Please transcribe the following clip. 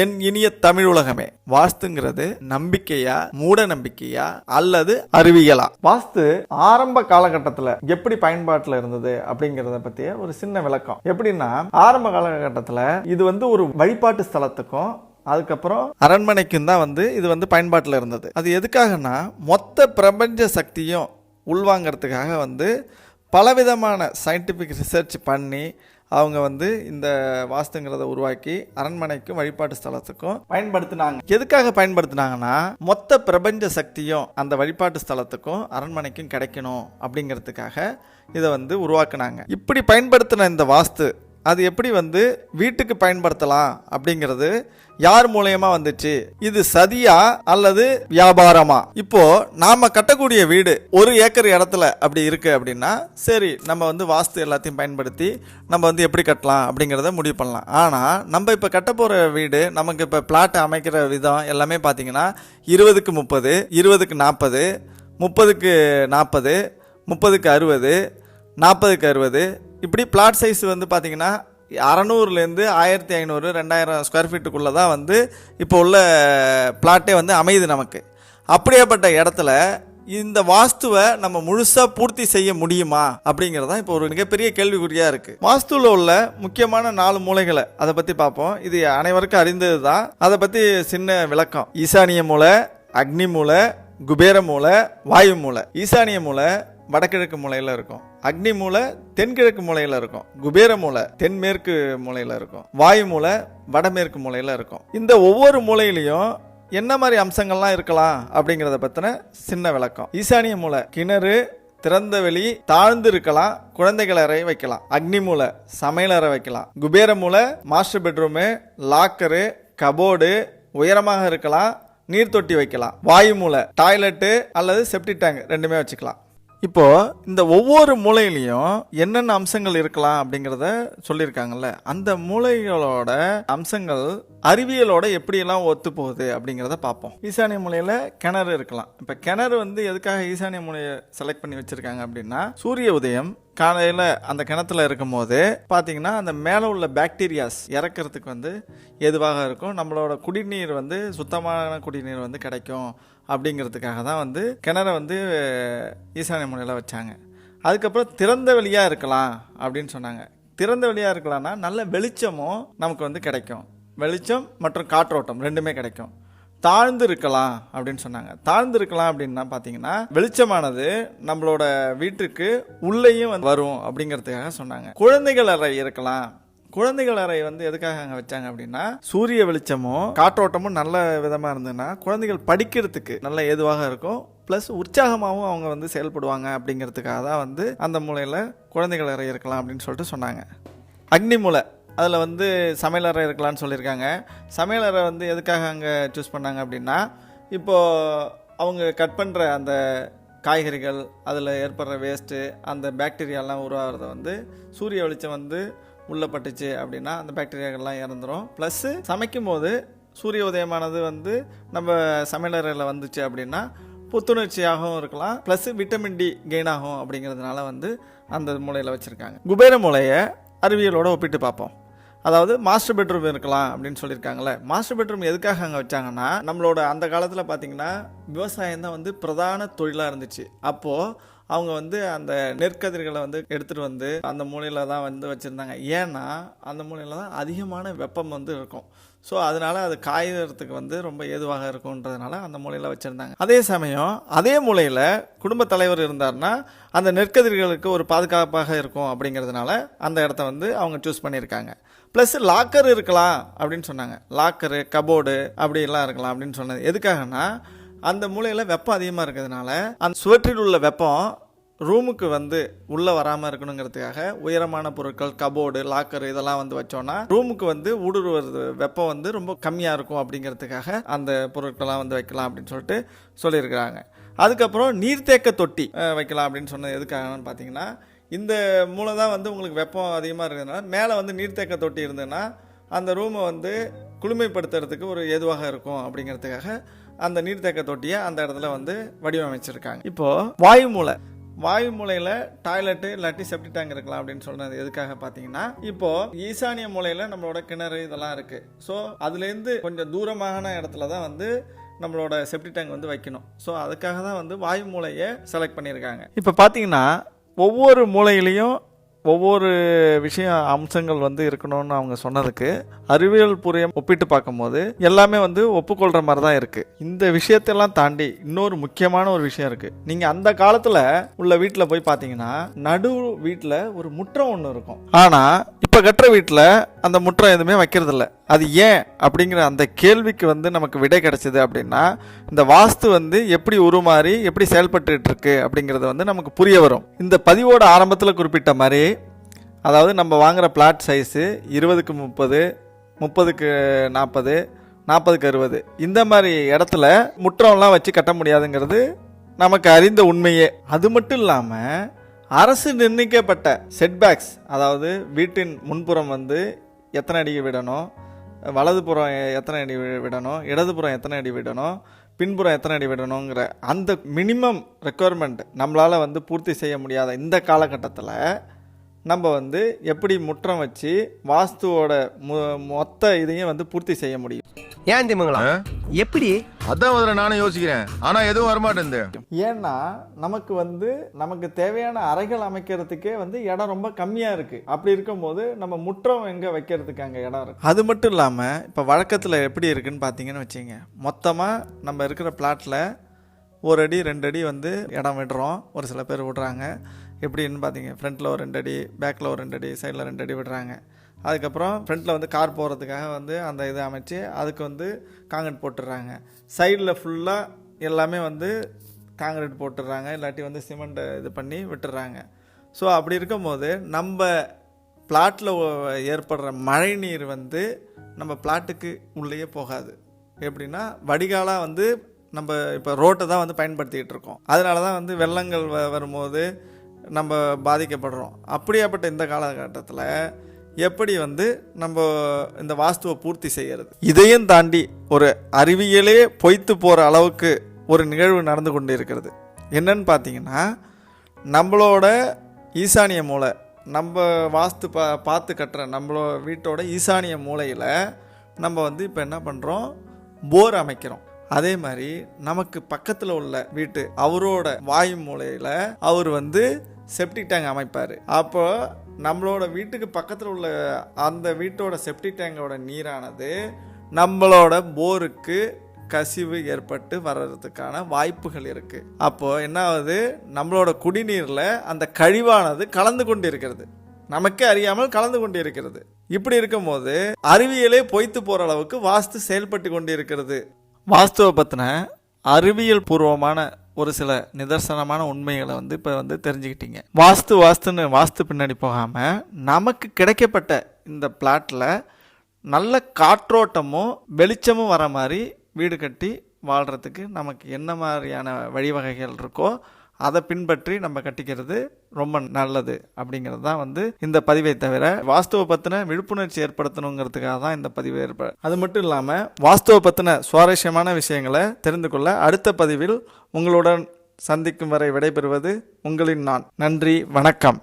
என் இனிய தமிழ் உலகமே வாஸ்துங்கிறது நம்பிக்கையா மூட நம்பிக்கையா அல்லது அறிவியலா? வாஸ்து ஆரம்ப காலகட்டத்தில் எப்படி பயன்பாட்டில் இருந்தது அப்படிங்கிறத பற்றிய ஒரு சின்ன விளக்கம். எப்படின்னா ஆரம்ப காலகட்டத்தில் இது வந்து ஒரு வழிபாட்டு ஸ்தலத்துக்கும் அதுக்கப்புறம் அரண்மனைக்கும் தான் வந்து இது வந்து பயன்பாட்டில் இருந்தது. அது எதுக்காகனா மொத்த பிரபஞ்ச சக்தியும் உள்வாங்கிறதுக்காக வந்து பலவிதமான சயின்டிஃபிக் ரிசர்ச் பண்ணி அவங்க வந்து இந்த வாஸ்துங்கிறத உருவாக்கி அரண்மனைக்கும் வழிபாட்டு ஸ்தலத்துக்கும் பயன்படுத்தினாங்க. எதுக்காக பயன்படுத்தினாங்கன்னா மொத்த பிரபஞ்ச சக்தியும் அந்த வழிபாட்டு ஸ்தலத்துக்கும் அரண்மனைக்கும் கிடைக்கணும் அப்படிங்கிறதுக்காக இதை வந்து உருவாக்குனாங்க. இப்படி பயன்படுத்தின இந்த வாஸ்து அது எப்படி வந்து வீட்டுக்கு பயன்படுத்தலாம் அப்படிங்கிறது யார் மூலயமா வந்துச்சு? இது சதியா அல்லது வியாபாரமா? இப்போ நாம கட்டக்கூடிய வீடு ஒரு ஏக்கர் இடத்துல அப்படி இருக்கு அப்படின்னா சரி நம்ம வந்து வாஸ்து எல்லாத்தையும் பயன்படுத்தி நம்ம வந்து எப்படி கட்டலாம் அப்படிங்கிறத முடிவு பண்ணலாம். ஆனால் நம்ம இப்போ கட்ட போகிற வீடு நமக்கு இப்போ பிளாட் அமைக்கிற விதம் எல்லாமே பார்த்தீங்கன்னா இருபதுக்கு முப்பது இருபதுக்கு நாற்பது முப்பதுக்கு நாற்பது முப்பதுக்கு அறுபது நாற்பதுக்கு அறுபது இப்படி பிளாட் சைஸ் வந்து பார்த்தீங்கன்னா அறநூறுலேருந்து ஆயிரத்தி ஐநூறு ரெண்டாயிரம் ஸ்கொயர் ஃபீட்டுக்குள்ளே தான் வந்து இப்போ உள்ள பிளாட்டே வந்து அமையுது நமக்கு. அப்படியேப்பட்ட இடத்துல இந்த வாஸ்துவை நம்ம முழுசாக பூர்த்தி செய்ய முடியுமா அப்படிங்கிறது தான் இப்போ ஒரு மிகப்பெரிய கேள்விக்குறியாக இருக்குது வாஸ்துவில் உள்ள முக்கியமான நாலு மூலைகளை அதை பற்றி பார்ப்போம். இது அனைவருக்கும் அறிந்தது தான் அதை பற்றி சின்ன விளக்கம். ஈசானிய மூலை அக்னி மூலை குபேர மூலை வாயு மூலை. ஈசானிய மூலை வடகிழக்கு மூலையில் இருக்கும். அக்னி மூலை தென்கிழக்கு மூலையில் இருக்கும். குபேர மூலை தென்மேற்கு மூலையில் இருக்கும். வாயு மூலை வடமேற்கு மூலையில் இருக்கும். இந்த ஒவ்வொரு மூலையிலையும் என்ன மாதிரி அம்சங்கள்லாம் இருக்கலாம் அப்படிங்கிறத பற்றின சின்ன விளக்கம். ஈசானிய மூலை கிணறு திறந்த வெளி தாழ்ந்து இருக்கலாம் குழந்தைகள் அறை வைக்கலாம். அக்னி மூலை சமையல் அறை வைக்கலாம். குபேர மூலை மாஸ்டர் பெட்ரூமு லாக்கரு கபோர்டு உயரமாக இருக்கலாம் நீர் தொட்டி வைக்கலாம். வாயு மூலை டாய்லெட்டு அல்லது செப்டி டேங்க் ரெண்டுமே வச்சுக்கலாம். இப்போ இந்த ஒவ்வொரு மூலையிலையும் என்னென்ன அம்சங்கள் இருக்கலாம் அப்படிங்கிறத சொல்லியிருக்காங்கல்ல. அந்த மூலைகளோட அம்சங்கள் அறிவியலோட எப்படியெல்லாம் ஒத்து போகுது அப்படிங்கிறத பார்ப்போம். ஈசானிய மூலையில் கிணறு இருக்கலாம். இப்போ கிணறு வந்து எதுக்காக ஈசானிய மூலையை செலக்ட் பண்ணி வச்சுருக்காங்க அப்படின்னா சூரிய உதயம் காலையில் அந்த கிணத்துல இருக்கும்போது பார்த்தீங்கன்னா அந்த மேலே உள்ள பாக்டீரியாஸ் இறக்கிறதுக்கு வந்து எதுவாக இருக்கும்? நம்மளோட குடிநீர் வந்து சுத்தமான குடிநீர் வந்து கிடைக்கும் அப்படிங்கிறதுக்காக தான் வந்து கிணறை வந்து ஈசானிய முனையில் வச்சாங்க. அதுக்கப்புறம் திறந்த வெளியாக இருக்கலாம் அப்படின்னு சொன்னாங்க. திறந்த வெளியாக இருக்கலாம்னா நல்ல வெளிச்சமும் நமக்கு வந்து கிடைக்கும். வெளிச்சம் மற்றும் காற்றோட்டம் ரெண்டுமே கிடைக்கும். தாழ்ந்து இருக்கலாம் அப்படின்னு சொன்னாங்க. தாழ்ந்து இருக்கலாம் அப்படின்னா பார்த்தீங்கன்னா வெளிச்சமானது நம்மளோட வீட்டுக்கு உள்ளேயும் வந்து வரும் அப்படிங்கிறதுக்காக சொன்னாங்க. குழந்தைகள் அறை இருக்கலாம். குழந்தைகள் அறை வந்து எதுக்காக அங்கே வச்சாங்க அப்படின்னா சூரிய வெளிச்சமும் காற்றோட்டமும் நல்ல விதமாக இருந்ததுன்னா குழந்தைகள் படிக்கிறதுக்கு நல்ல ஏதுவாக இருக்கும். ப்ளஸ் உற்சாகமாகவும் அவங்க வந்து செயல்படுவாங்க அப்படிங்கிறதுக்காக தான் வந்து அந்த மூலையில் குழந்தைகள் அறை இருக்கலாம் அப்படின்னு சொல்லிட்டு சொன்னாங்க. அக்னி மூலை அதில் வந்து சமையலறை இருக்கலாம்னு சொல்லியிருக்காங்க. சமையலறை வந்து எதுக்காக அங்கே சூஸ் பண்ணாங்க அப்படின்னா இப்போது அவங்க கட் பண்ணுற அந்த காய்கறிகள் அதில் ஏற்படுற வேஸ்ட்டு அந்த பேக்டீரியாலாம் உருவாகிறத வந்து சூரிய வெளிச்சம் வந்து உள்ளே பட்டுச்சு அப்படின்னா அந்த பாக்டீரியாக்கள்லாம் இறந்துரும். ப்ளஸ்ஸு சமைக்கும் போது சூரிய உதயமானது வந்து நம்ம சமையலறையில் வந்துச்சு அப்படின்னா புத்துணர்ச்சியாகவும் இருக்கலாம். ப்ளஸ் விட்டமின் டி கெயின் ஆகும் அப்படிங்கிறதுனால வந்து அந்த மூலையில் வச்சுருக்காங்க. குபேர மூலையை அறிவியலோடு ஒப்பிட்டு பார்ப்போம். அதாவது மாஸ்டர் பெட்ரூம் இருக்கலாம் அப்படின்னு சொல்லியிருக்காங்களே மாஸ்டர் பெட்ரூம் எதுக்காக அங்கே வச்சாங்கன்னா நம்மளோட அந்த காலத்தில் பார்த்தீங்கன்னா விவசாயம் தான் வந்து பிரதான தொழிலாக இருந்துச்சு. அப்போது அவங்க வந்து அந்த நெற்கதிர்களை வந்து எடுத்துகிட்டு வந்து அந்த மூலையில் தான் வந்து வச்சுருந்தாங்க. ஏன்னா அந்த மூலையில் தான் அதிகமான வெப்பம் வந்து இருக்கும். ஸோ அதனால அது காய்கறதுக்கு வந்து ரொம்ப ஏதுவாக இருக்கும்ன்றதுனால அந்த மூலையில் வச்சுருந்தாங்க. அதே சமயம் அதே மூலையில் குடும்ப தலைவர் இருந்தார்னா அந்த நெற்கதிர்களுக்கு ஒரு பாதுகாப்பாக இருக்கும் அப்படிங்கிறதுனால அந்த இடத்த வந்து அவங்க சூஸ் பண்ணியிருக்காங்க. ப்ளஸ் லாக்கர் இருக்கலாம் அப்படின்னு சொன்னாங்க. லாக்கரு கபோர்டு அப்படிலாம் இருக்கலாம் அப்படின்னு சொன்னது. எதுக்காகனா அந்த மூலையில் வெப்பம் அதிகமாக இருக்கிறதுனால அந்த சுவற்றில் உள்ள வெப்பம் ரூமுக்கு வந்து உள்ளே வராமல் இருக்கணுங்கிறதுக்காக உயரமான பொருட்கள் கபோர்டு லாக்கர் இதெல்லாம் வந்து வச்சோன்னா ரூமுக்கு வந்து ஊடுருவது வெப்பம் வந்து ரொம்ப கம்மியாக இருக்கும் அப்படிங்கிறதுக்காக அந்த பொருட்கள்லாம் வந்து வைக்கலாம் அப்படின்னு சொல்லிட்டு சொல்லியிருக்கிறாங்க. அதுக்கப்புறம் நீர்த்தேக்க தொட்டி வைக்கலாம் அப்படின்னு சொன்னது எதுக்காகன்னு பார்த்தீங்கன்னா இந்த மூளை தான் வந்து உங்களுக்கு வெப்பம் அதிகமாக இருக்கிறதுனால மேலே வந்து நீர்த்தேக்க தொட்டி இருந்ததுன்னா அந்த ரூமை வந்து குளுமைப்படுத்துறதுக்கு ஒரு ஏதுவாக இருக்கும் அப்படிங்கிறதுக்காக அந்த நீர்த்தேக்க தொட்டியை அந்த இடத்துல வந்து வடிவமைச்சிருக்காங்க. இப்போது வாயு மூலை வாயு மூலையில் டாய்லெட்டு இல்லாட்டி செப்டி டேங்க் இருக்கலாம் அப்படின்னு சொன்னது எதுக்காக பார்த்தீங்கன்னா இப்போது ஈசானிய மூலையில் நம்மளோட கிணறு இதெல்லாம் இருக்குது ஸோ அதுலேருந்து கொஞ்சம் தூரமான இடத்துல தான் வந்து நம்மளோட செப்டி டேங்க் வந்து வைக்கணும். ஸோ அதுக்காக தான் வந்து வாயு மூலையை செலக்ட் பண்ணியிருக்காங்க. இப்போ பார்த்தீங்கன்னா ஒவ்வொரு மூலையிலையும் ஒவ்வொரு விஷயம் அம்சங்கள் வந்து இருக்கணும்னு அவங்க சொன்னதுக்கு அறிவியல் புரியம் ஒப்பிட்டு பார்க்கும்போது எல்லாமே வந்து ஒப்புக்கொள்கிற மாதிரி தான் இருக்குது இந்த விஷயத்தெல்லாம் தாண்டி இன்னொரு முக்கியமான ஒரு விஷயம் இருக்குது நீங்கள் அந்த காலத்தில் உள்ள வீட்டில் போய் பார்த்தீங்கன்னா நடு வீட்டில் ஒரு முற்றம் ஒன்று இருக்கும். ஆனால் இப்போ கட்டுற வீட்டில் அந்த முற்றம் எதுவுமே வைக்கிறதில்ல. அது ஏன் அப்படிங்கிற அந்த கேள்விக்கு வந்து நமக்கு விடை கிடைச்சிது அப்படின்னா இந்த வாஸ்து வந்து எப்படி உருமாறி எப்படி செயல்பட்டு இருக்கு அப்படிங்கிறது வந்து நமக்கு புரிய வரும். இந்த பதிவோட ஆரம்பத்தில் குறிப்பிட்ட மாதிரி அதாவது நம்ம வாங்குற பிளாட் சைஸு இருபதுக்கு முப்பது முப்பதுக்கு நாற்பது நாற்பதுக்கு அறுபது. இந்த மாதிரி இடத்துல முற்றம்லாம் வச்சு கட்ட முடியாதுங்கிறது நமக்கு அறிந்த உண்மையே. அது மட்டும் இல்லாமல் அரசு நிர்ணயிக்கப்பட்ட செட்பேக்ஸ் அதாவது வீட்டின் முன்புறம் வந்து எத்தனை அடி விடணும் வலதுபுறம் எத்தனை அடி விடணும் இடதுபுறம் எத்தனை அடி விடணும் பின்புறம் எத்தனை அடி விடணுங்கிற அந்த மினிமம் ரெக்குயர்மெண்ட் நம்மளால் வந்து பூர்த்தி செய்ய முடியாத இந்த காலகட்டத்தில் நம்ம வந்து எப்படி முற்றம் வச்சு வாஸ்துவோட மு மொத்த இதையும் வந்து பூர்த்தி செய்ய முடியும். ஏன் திமுங்களா? எப்படி? அதான் முதல்ல நானும் யோசிக்கிறேன். ஆனா எதுவும் வரமாட்டேங்குது. ஏன்னா நமக்கு வந்து நமக்கு தேவையான அறைகள் அமைக்கிறதுக்கே வந்து இடம் ரொம்ப கம்மியாக இருக்குது அப்படி இருக்கும்போது நம்ம முற்றம் எங்கே வைக்கிறதுக்கு அங்கே இடம் இருக்கு. அது மட்டும் இல்லாமல் இப்போ வழக்கத்தில் எப்படி இருக்குன்னு பார்த்தீங்கன்னு வச்சுங்க மொத்தமாக நம்ம இருக்கிற பிளாட்டில் ஒரு அடி ரெண்டு அடி வந்து இடம் விடுறோம். ஒரு சில பேர் விடுறாங்க. எப்படின்னு பார்த்தீங்க? ஃப்ரண்ட்டில் ஒரு ரெண்டு அடி பேக்கில் ஒரு ரெண்டு அடி சைடில் ரெண்டு அடி விடுறாங்க. அதுக்கப்புறம் ஃப்ரண்ட்டில் வந்து கார் போகிறதுக்காக வந்து அந்த இதை அமைச்சு அதுக்கு வந்து காங்கிரீட் போட்டுடுறாங்க. சைடில் ஃபுல்லாக எல்லாமே வந்து காங்கிரீட் போட்டுடுறாங்க. இல்லாட்டி வந்து சிமெண்ட்டை இது பண்ணி விட்டுறாங்க ஸோ அப்படி இருக்கும்போது நம்ம பிளாட்டில் ஏற்படுற மழை நீர் வந்து நம்ம பிளாட்டுக்கு உள்ளேயே போகாது. எப்படின்னா வடிகாலாக வந்து நம்ம இப்போ ரோட்டை தான் வந்து பயன்படுத்திக்கிட்டு இருக்கோம். அதனால தான் வந்து வெள்ளங்கள் வ வரும்போது நம்ம பாதிக்கப்படுறோம். அப்படியாப்பட்ட இந்த காலகட்டத்தில் எப்படி வந்து நம்ம இந்த வாஸ்துவை பூர்த்தி செய்கிறது இதையும் தாண்டி ஒரு அறிவியலே பொய்த்து போகிற அளவுக்கு ஒரு நிகழ்வு நடந்து கொண்டு இருக்கிறது என்னன்னு பார்த்தீங்கன்னா நம்மளோட ஈசானிய மூலை நம்ம வாஸ்து பா பார்த்து கட்டுற நம்மளோட வீட்டோட ஈசானிய மூலையில் நம்ம வந்து இப்போ என்ன பண்ணுறோம் போர் அமைக்கிறோம். அதே மாதிரி நமக்கு பக்கத்தில் உள்ள வீட்டு அவரோட வாயு மூலையில் அவர் வந்து செப்டிக் டேங்க் அமைப்பார். அப்போ நம்மளோட வீட்டுக்கு பக்கத்தில் உள்ள அந்த வீட்டோட செப்டிக் டேங்கோட நீரானது நம்மளோட போருக்கு கசிவு ஏற்பட்டு வர்றதுக்கான வாய்ப்புகள் இருக்கு. அப்போ என்ன ஆகுது நம்மளோட குடிநீர்ல அந்த கழிவானது கலந்து கொண்டு இருக்கிறது நமக்கே அறியாமல் கலந்து கொண்டு இருக்கிறது இப்படி இருக்கும்போது அறிவியலே பொய்த்து போற அளவுக்கு வாஸ்து செயல்பட்டு கொண்டு இருக்கிறது வாஸ்துவை பத்தின அறிவியல் பூர்வமான ஒரு சில நிதர்சனமான உண்மைகளை வந்து இப்போ வந்து தெரிஞ்சுக்கிட்டீங்க. வாஸ்து வாஸ்துன்னு வாஸ்து பின்னாடி போகாமல் நமக்கு கிடைக்கப்பட்ட இந்த பிளாட்டில் நல்ல காற்றோட்டமும் வெளிச்சமும் வர மாதிரி வீடு கட்டி வாழ்கிறதுக்கு நமக்கு என்ன மாதிரியான வழிவகைகள் இருக்கோ அதை பின்பற்றி நம்ம கட்டிக்கிறது ரொம்ப நல்லது அப்படிங்கிறது தான் வந்து இந்த பதிவை தவிர வாஸ்துவை பற்றின விழிப்புணர்ச்சி ஏற்படுத்தணுங்கிறதுக்காக தான் இந்த பதிவு ஏற்ப அது மட்டும் இல்லாமல் வாஸ்துவை பற்றின சுவாரஸ்யமான விஷயங்களை தெரிந்து கொள்ள அடுத்த பதிவில் உங்களுடன் சந்திக்கும் வரை விடைபெறுவது உங்களின் நான். நன்றி வணக்கம்.